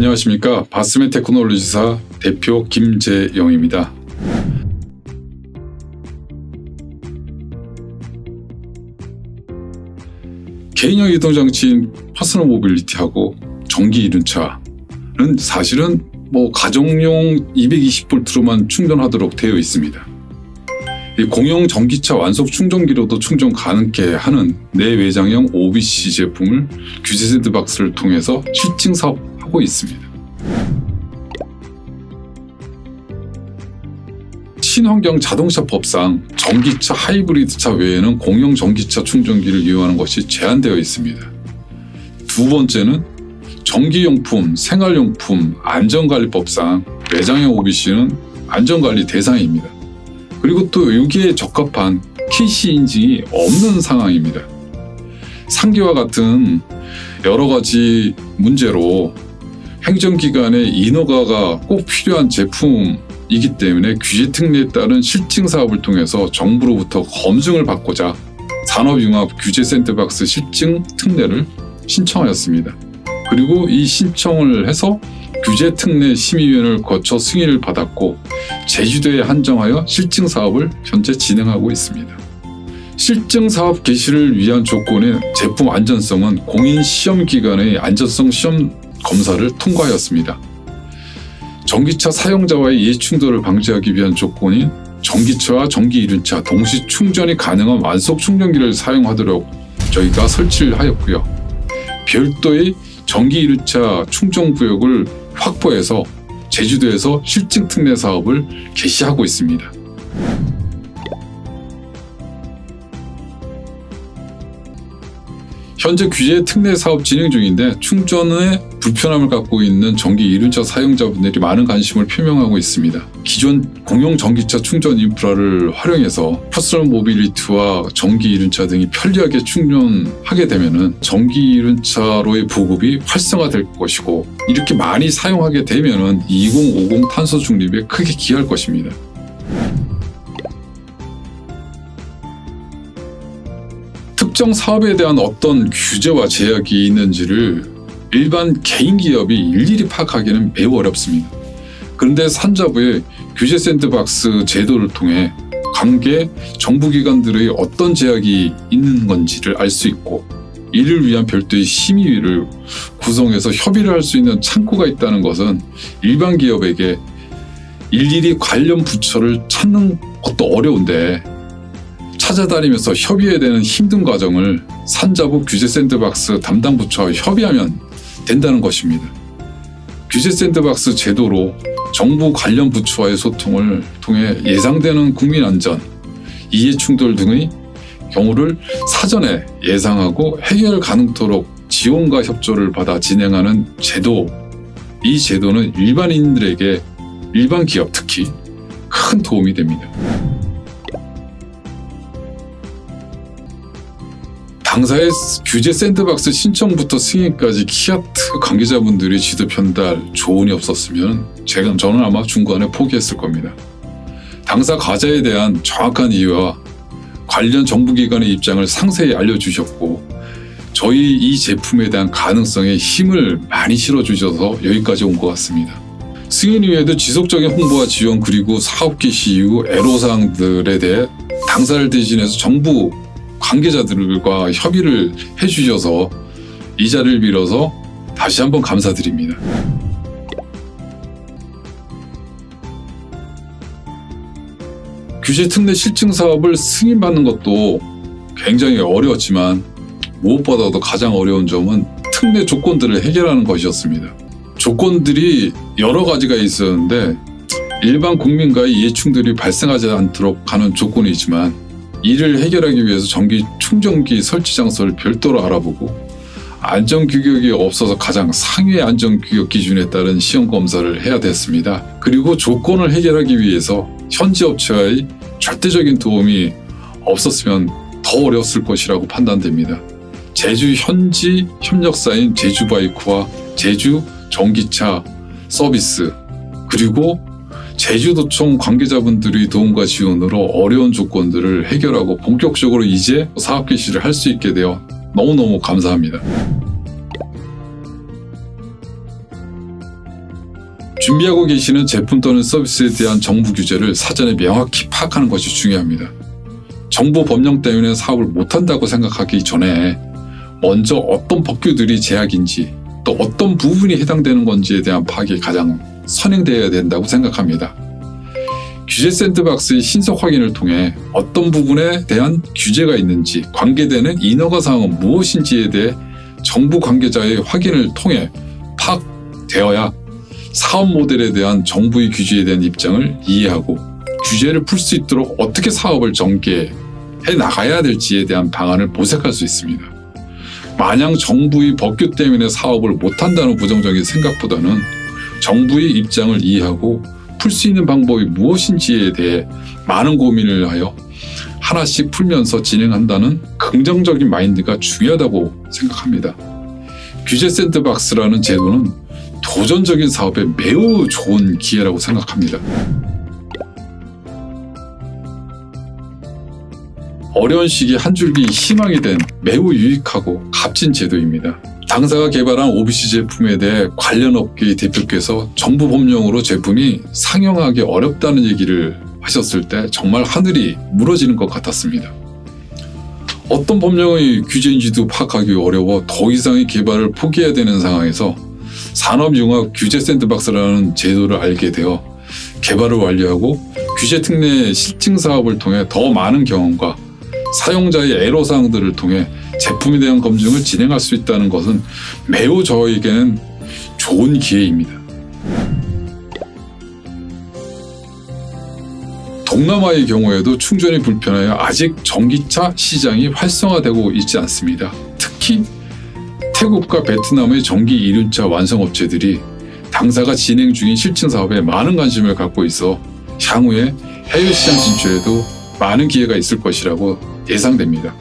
안녕하십니까. 바스메 테크놀로지사 대표 김재영입니다. 개인형 이동장치인 퍼스널 모빌리티하고 전기 이륜차는 사실은 뭐 가정용 220V로만 충전하도록 되어 있습니다. 이 공용 전기차 완속 충전기로도 충전 가능케 하는 내외장형 OBC 제품을 규제 샌드박스를 통해서 실증 사업 하고 있습니다. 친환경 자동차 법상 전기차 하이브리드차 외에는 공용 전기차 충전기를 이용하는 것이 제한되어 있습니다. 두 번째는 전기용품, 생활용품 안전관리법상 외장형 OBC는 안전관리 대상입니다. 그리고 또 여기에 적합한 KC 인증이 없는 상황입니다. 상기와 같은 여러 가지 문제로 행정기관의 인허가가 꼭 필요한 제품이기 때문에 규제 특례에 따른 실증 사업을 통해서 정부로부터 검증을 받고자 산업융합 규제 샌드박스 실증 특례를 신청하였습니다. 그리고 이 신청을 해서 규제 특례 심의위원회를 거쳐 승인을 받았고 제주도에 한정하여 실증 사업을 현재 진행하고 있습니다. 실증 사업 개시를 위한 조건인 제품 안전성은 공인 시험 기관의 안전성 시험 검사를 통과하였습니다. 전기차 사용자와의 이해 충돌을 방지하기 위한 조건인 전기차와 전기 이륜차 동시 충전이 가능한 완속 충전기를 사용하도록 저희가 설치를 하였고요. 별도의 전기 이륜차 충전 구역을 확보해서 제주도에서 실증 특례 사업을 개시하고 있습니다. 현재 규제 특례 사업 진행 중인데 충전에 불편함을 갖고 있는 전기 이륜차 사용자분들이 많은 관심을 표명하고 있습니다. 기존 공용 전기차 충전 인프라를 활용해서 퍼스널 모빌리티와 전기 이륜차 등이 편리하게 충전하게 되면은 전기 이륜차로의 보급이 활성화될 것이고 이렇게 많이 사용하게 되면은 2050 탄소 중립에 크게 기여할 것입니다. 특정 사업에 대한 어떤 규제와 제약이 있는지를 일반 개인 기업이 일일이 파악하기는 매우 어렵습니다. 그런데 산자부의 규제 샌드박스 제도를 통해 관계 정부기관들의 어떤 제약이 있는 건지를 알 수 있고 이를 위한 별도의 심의위를 구성해서 협의를 할 수 있는 창구가 있다는 것은 일반 기업에게 일일이 관련 부처를 찾는 것도 어려운데 찾아다니면서 협의해야 되는 힘든 과정을 산자부 규제 샌드박스 담당 부처와 협의하면 된다는 것입니다. 규제 샌드박스 제도로 정부 관련 부처와의 소통을 통해 예상되는 국민 안전, 이해 충돌 등의 경우를 사전에 예상하고 해결 가능토록 지원과 협조를 받아 진행하는 제도. 이 제도는 일반인들에게 일반 기업 특히 큰 도움이 됩니다. 당사의 규제 샌드박스 신청부터 승인까지 키아트 관계자분들이 지도 편달 조언이 없었으면 제가 저는 아마 중간에 포기했을 겁니다. 당사 과제에 대한 정확한 이유와 관련 정부기관의 입장을 상세히 알려주셨고 저희 이 제품에 대한 가능성에 힘을 많이 실어주셔서 여기까지 온 것 같습니다. 승인 이후에도 지속적인 홍보와 지원 그리고 사업 개시 이후 애로사항들에 대해 당사를 대신해서 정부 관계자들과 협의를 해주셔서 이 자리를 빌어서 다시 한번 감사드립니다. 규제 특례 실증 사업을 승인받는 것도 굉장히 어려웠지만 무엇보다도 가장 어려운 점은 특례 조건들을 해결하는 것이었습니다. 조건들이 여러 가지가 있었는데 일반 국민과의 이해충돌이 발생하지 않도록 하는 조건이지만 이를 해결하기 위해서 전기 충전기 설치 장소를 별도로 알아보고 안전 규격이 없어서 가장 상위 안전 규격 기준에 따른 시험 검사를 해야 됐습니다. 그리고 조건을 해결하기 위해서 현지 업체와의 절대적인 도움이 없었으면 더 어려웠을 것이라고 판단됩니다. 제주 현지 협력사인 제주바이크와 제주 전기차 서비스 그리고 제주도청 관계자분들의 도움과 지원으로 어려운 조건들을 해결하고 본격적으로 이제 사업 개시를 할 수 있게 되어 너무너무 감사합니다. 준비하고 계시는 제품 또는 서비스에 대한 정부 규제를 사전에 명확히 파악하는 것이 중요합니다. 정부 법령 때문에 사업을 못한다고 생각하기 전에 먼저 어떤 법규들이 제약인지 또 어떤 부분이 해당되는 건지에 대한 파악이 가장 선행되어야 된다고 생각합니다. 규제 샌드박스의 신속 확인을 통해 어떤 부분에 대한 규제가 있는지 관계되는 인허가 사항은 무엇인지에 대해 정부 관계자의 확인을 통해 파악되어야 사업 모델에 대한 정부의 규제에 대한 입장을 이해하고 규제를 풀 수 있도록 어떻게 사업을 전개해 나가야 될지에 대한 방안을 모색할 수 있습니다. 마냥 정부의 법규 때문에 사업을 못한다는 부정적인 생각보다는 정부의 입장을 이해하고 풀 수 있는 방법이 무엇인지에 대해 많은 고민을 하여 하나씩 풀면서 진행한다는 긍정적인 마인드가 중요하다고 생각합니다. 규제 샌드박스라는 제도는 도전적인 사업에 매우 좋은 기회라고 생각합니다. 어려운 시기에 한 줄기 희망이 된 매우 유익하고 값진 제도입니다. 당사가 개발한 OBC 제품에 대해 관련 업계의 대표께서 정부 법령으로 제품이 상용하기 어렵다는 얘기를 하셨을 때 정말 하늘이 무너지는 것 같았습니다. 어떤 법령의 규제인지도 파악하기 어려워 더 이상의 개발을 포기해야 되는 상황에서 산업융합 규제 샌드박스라는 제도를 알게 되어 개발을 완료하고 규제 특례 실증 사업을 통해 더 많은 경험과 사용자의 애로 사항들을 통해 제품에 대한 검증을 진행할 수 있다는 것은 매우 저에게는 좋은 기회입니다. 동남아의 경우에도 충전이 불편하여 아직 전기차 시장이 활성화되고 있지 않습니다. 특히 태국과 베트남의 전기 이륜차 완성업체들이 당사가 진행 중인 실증 사업에 많은 관심을 갖고 있어 향후에 해외 시장 진출에도 많은 기회가 있을 것이라고 예상됩니다.